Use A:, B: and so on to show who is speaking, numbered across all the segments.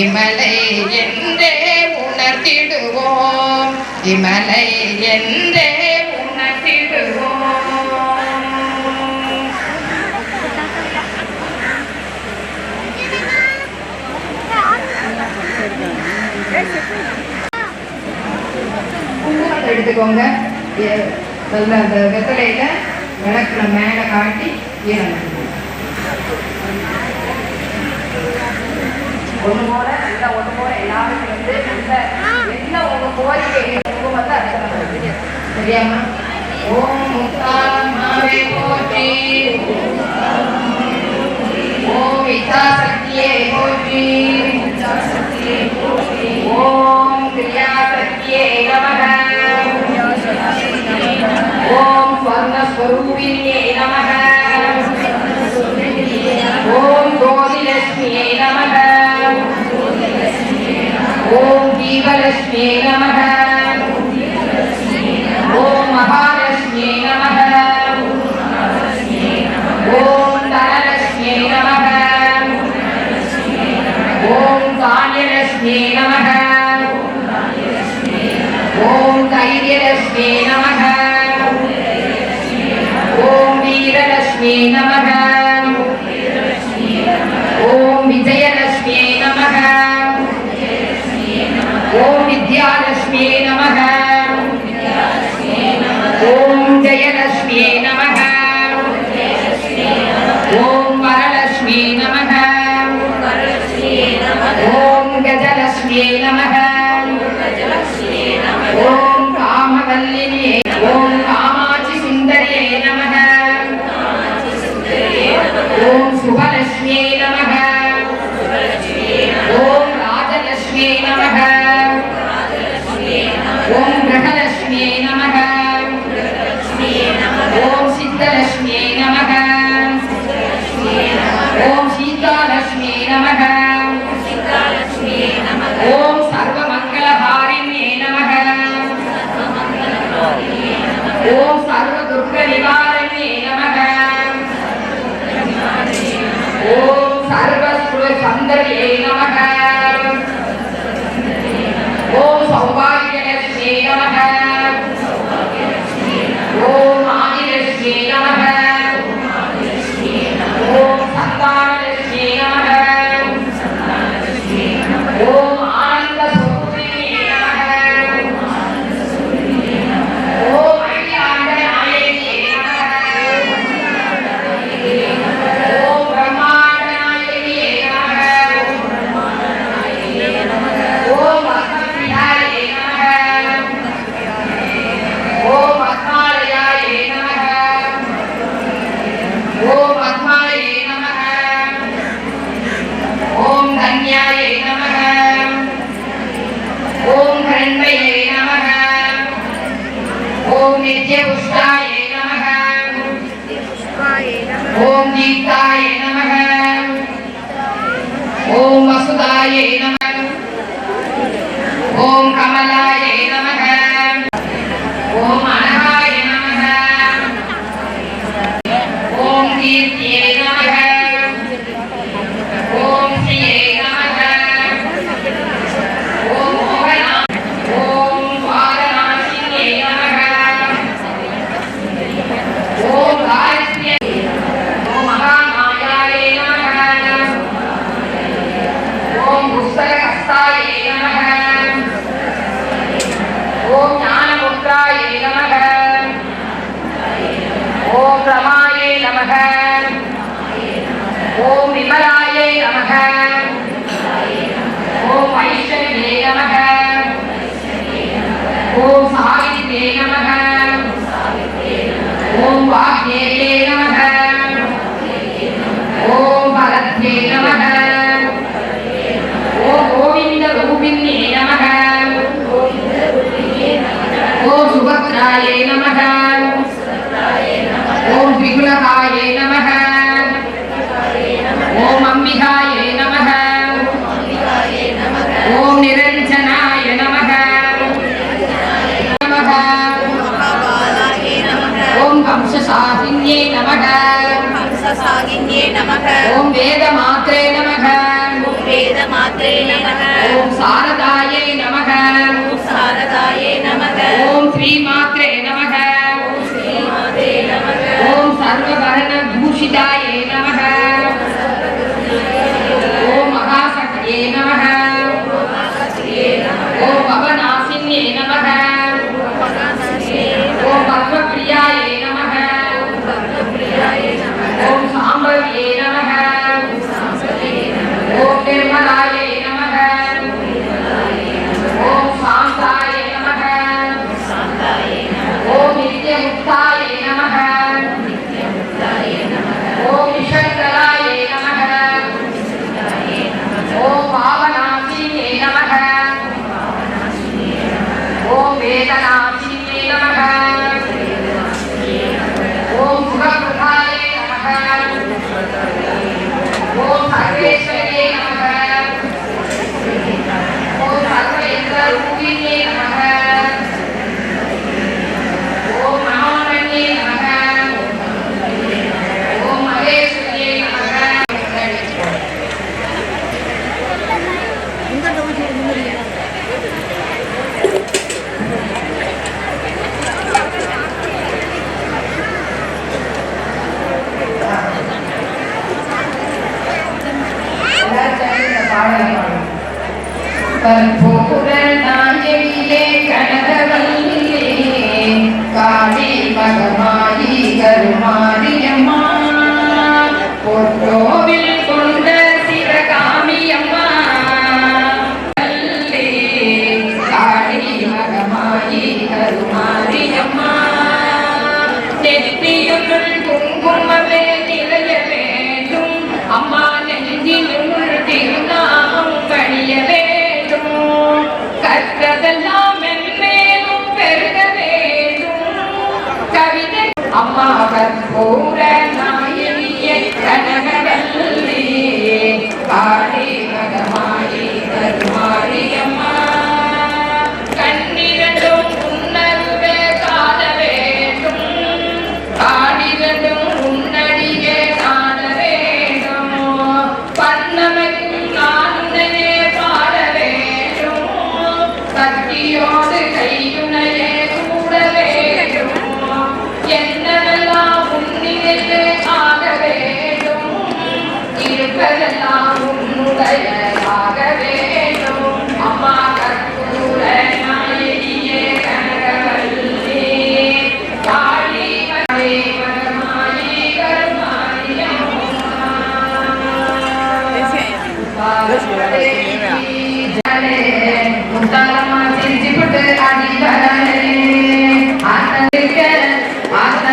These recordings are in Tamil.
A: இமலை என்றே உணர்த்திடுவோம். இமலை என்றே உணர்த்திடுவோம். எடுத்துக்கோங்க. எ- நல்ல அந்த வெத்தலையில விளக்குல மேல காட்டி ஈரம் ஒன்று போல நல்ல ஒன்று போல எல்லாரும் வந்து நல்ல என்ன உங்க கோரிக்கை குங்குமத்தை அர்ச்சனை சரியாமா ஓம் முத்தாத்மாவே போற்றி ஓம் இச்சாசக்தியே போற்றி ஓம் கிரியாசக்தியே நமக ஓம் ஸ்வர்ணஸ்வரூபிணியே நமக ஓம் ஜோதிலட்சுமியே நமக ஓம் தீபலட்சுமியே நமக ஓம் மகாலட்சுமியே நமக ஓம் தனலட்சுமியே நமக ஓம் தானியலட்சுமியே நமக ஓம் தைரியலட்சுமியே நமக ஓம் வீரலட்சுமியே நமக ஓம் வித்யாலட்சுமியே நமக ஓம் ஜெயலட்சுமியே நமக ஓம் வரலட்சுமியே நமக ஓம் கஜலட்சுமியே நமக ஓம் காமவல்லினியே ஓம் ஐஸ்வர்யே நமக ஓம் சாவித்ரே நமக ஓம் வாக்யேயே நமக ஓம் பரத்ரே நமக ஓம் கோவிந்த ரூபிண்யே நமக
B: ஹம்சசாகின்யே நமக
A: ஓம் வேத மாத்ரே நமக
B: வேத வேதமாத்ரே நமக
A: ஓம் சாரதாயே நமக
B: ஓம் சாரதாயே நமக
A: ஓம் நமக
B: ஓம் ஸ்ரீமாதே நமக
A: ஓம் சர்வபரண பூஷிதாயே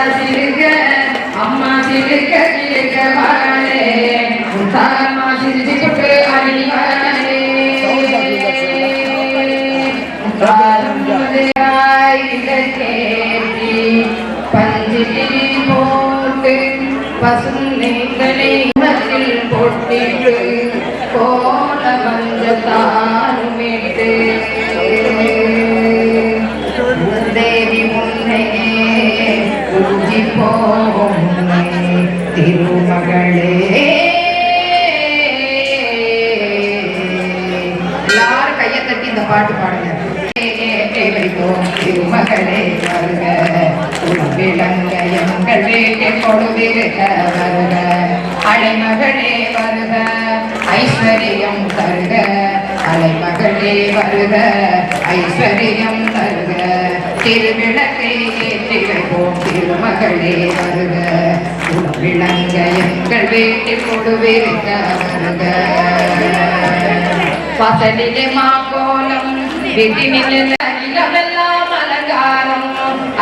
A: ஆத்தா சிரிக்க அம்மா சிரிக்க சிரிக்க வரலே முத்தாலம்மா சிரிச்சு அடி வரலே போட்டு போட்டிட்டு கோல பாட்டு பாடுங்க. வைத்தோம் வருக விளங்க எங்கள் வீட்டில் கொடுவிருக்க வருக. அலைமகளே வருக ஐஸ்வர்யம் தருக. அலைமகளே வருக ஐஸ்வர்யம் தருக. திருவிளக்கை ஏற்றி வைப்போம் திருமகளே வருக. விளங்க எங்கள் வீட்டில் கொடுவிருக்க வருக. வாசலிலே மாக்கோலம் வீட்டினிலே அகிலமெல்லாம் அலங்காரம்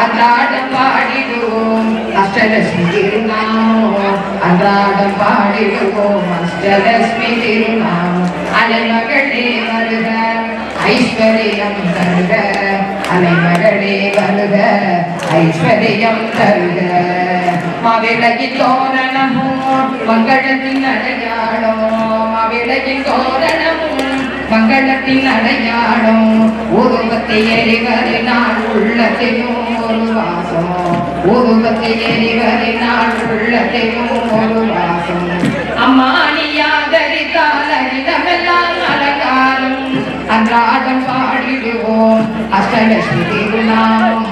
A: அன்றாடம் பாடிடுவோம் அஷ்டலட்சுமி திருநாமம் அன்றாடம் பாடிடுவோம் அஷ்டலட்சுமி திருநாமம் அலைமகளே வருக ஐஸ்வர்யம் தருக அலைமகளே வருக ஐஸ்வர்யம் தருக மாவிளகி தோரணமும் மங்களத்தின் அடையாளம் மாவிளகி தோரணமும் மங்களத்தின் அடையாளம். உருவத்தை எறிவரினால் உள்ளத்தையும் ஒரு வாசம் உருவத்தை எறிவரினால் உள்ளத்தையும் ஒரு வாசம் அம்மா நீ ஆதரித்தால் அகிலமெல்லாம் அலங்காரம். அன்றாடம் பாடிடுவோம். அஷ்டலட்சுமி திருநாமம்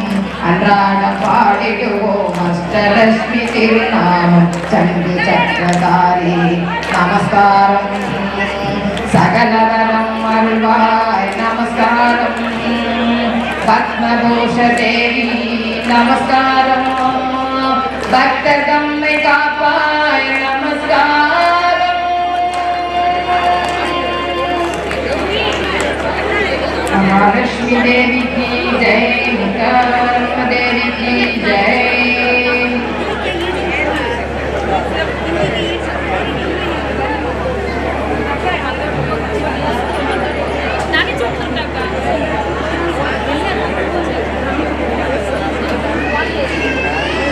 A: அன்றாடம் பாடிடுவோம் அஷ்டலட்சுமி திருநாமம். சங்கு சக்கரதாரி நமஸ்காரம். சகலவரம் அருள்வாய் நமஸ்காரம். பத்மபூஷ தேவி நமஸ்காரம். பக்த தம்மை காப்பாய் महालक्ष्मी देवी की जय निकाल देवी की जय
C: Thank you.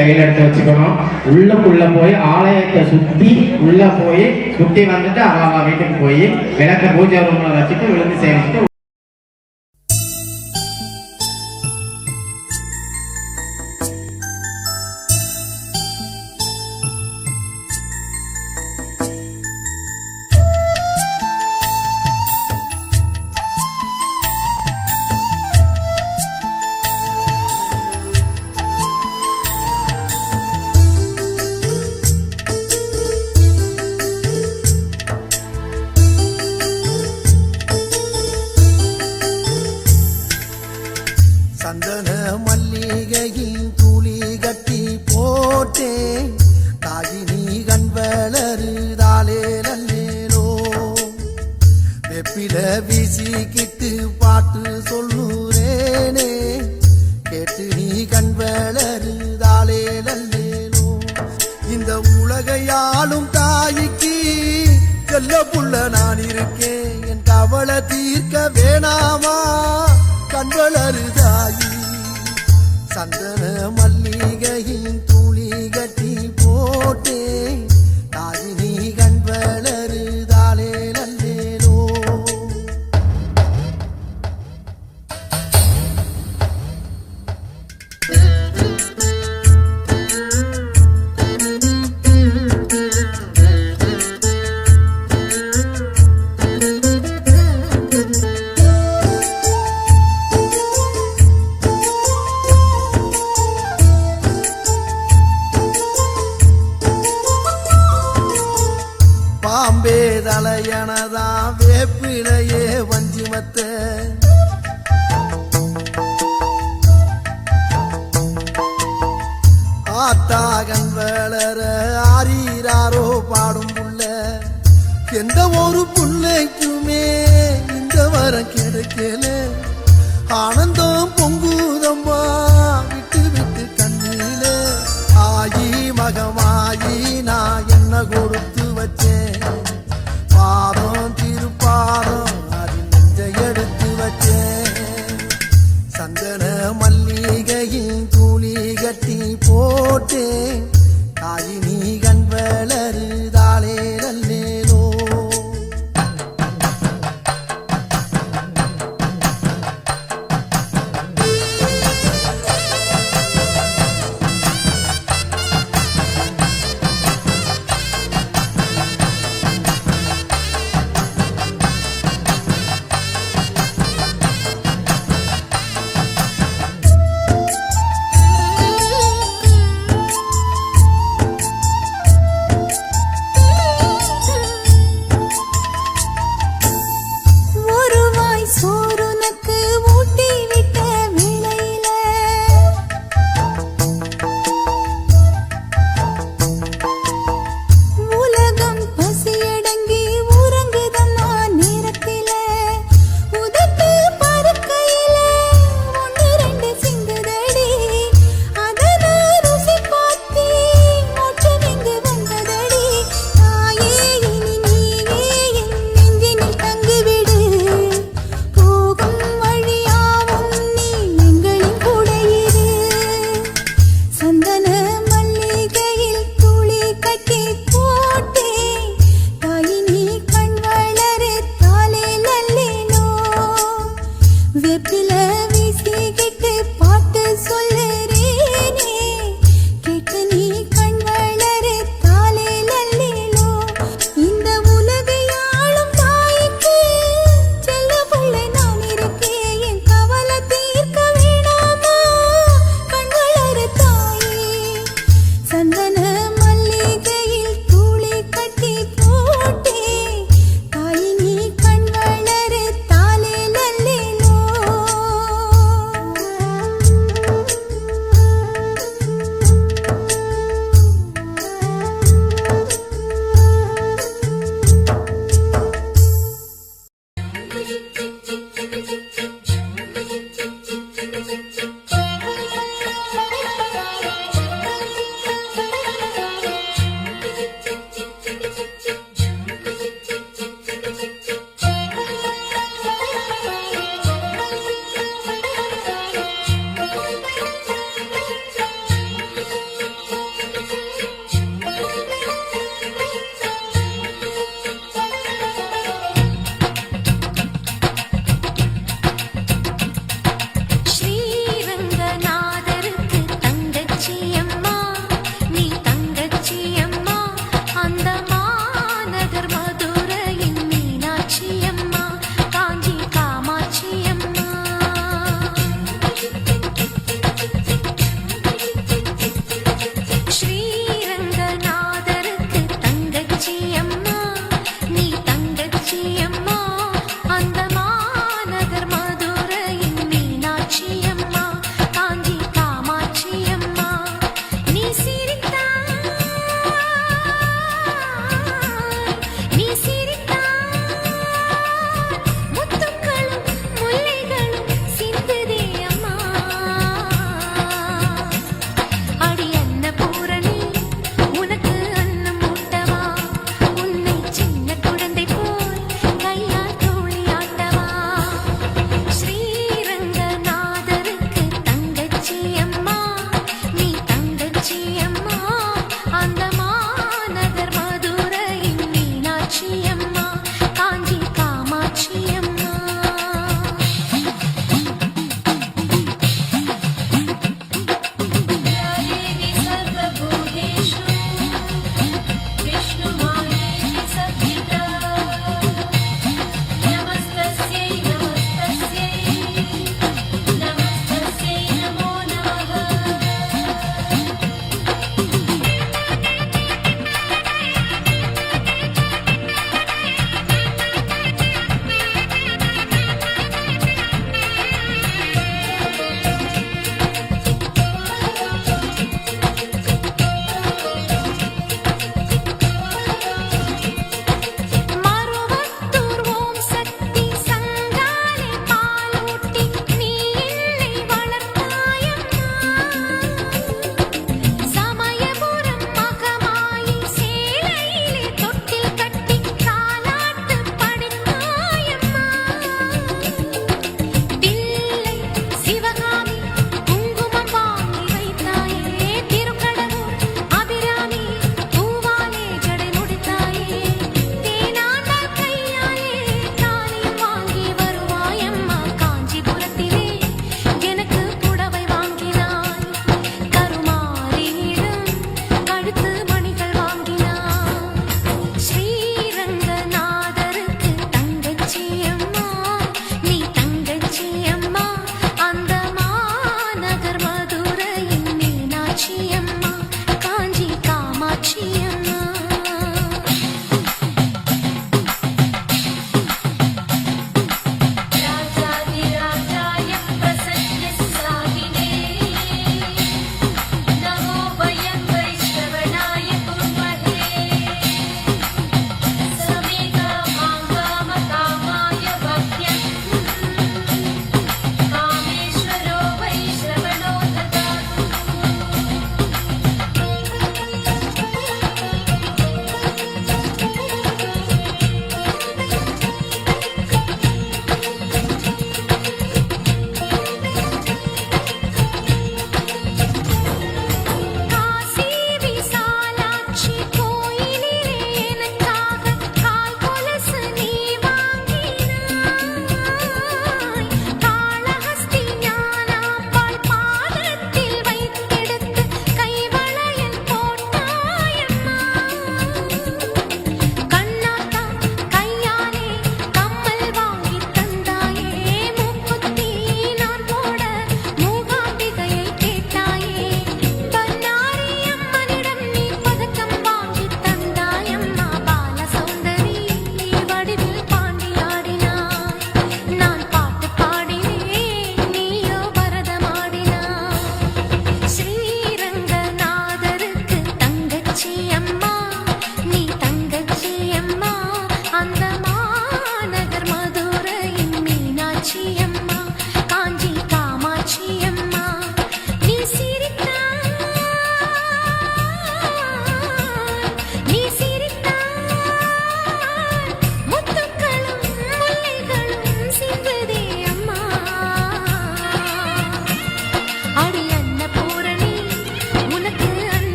C: கையில் எடுத்து வச்சுக்கணும். உள்ளுக்குள்ளே போய் ஆலயத்தை சுற்றி உள்ளே போய் சுற்றி வந்துட்டு அவள் வீட்டுக்கு போய் விளக்க பூஜை ரூமில் வச்சுட்டு விழுந்து
D: சேமிச்சுட்டு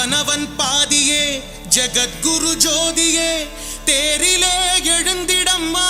D: அவனவன் பாதியே ஜகத்குரு ஜோதியே தேரிலே எழுந்திடம்மா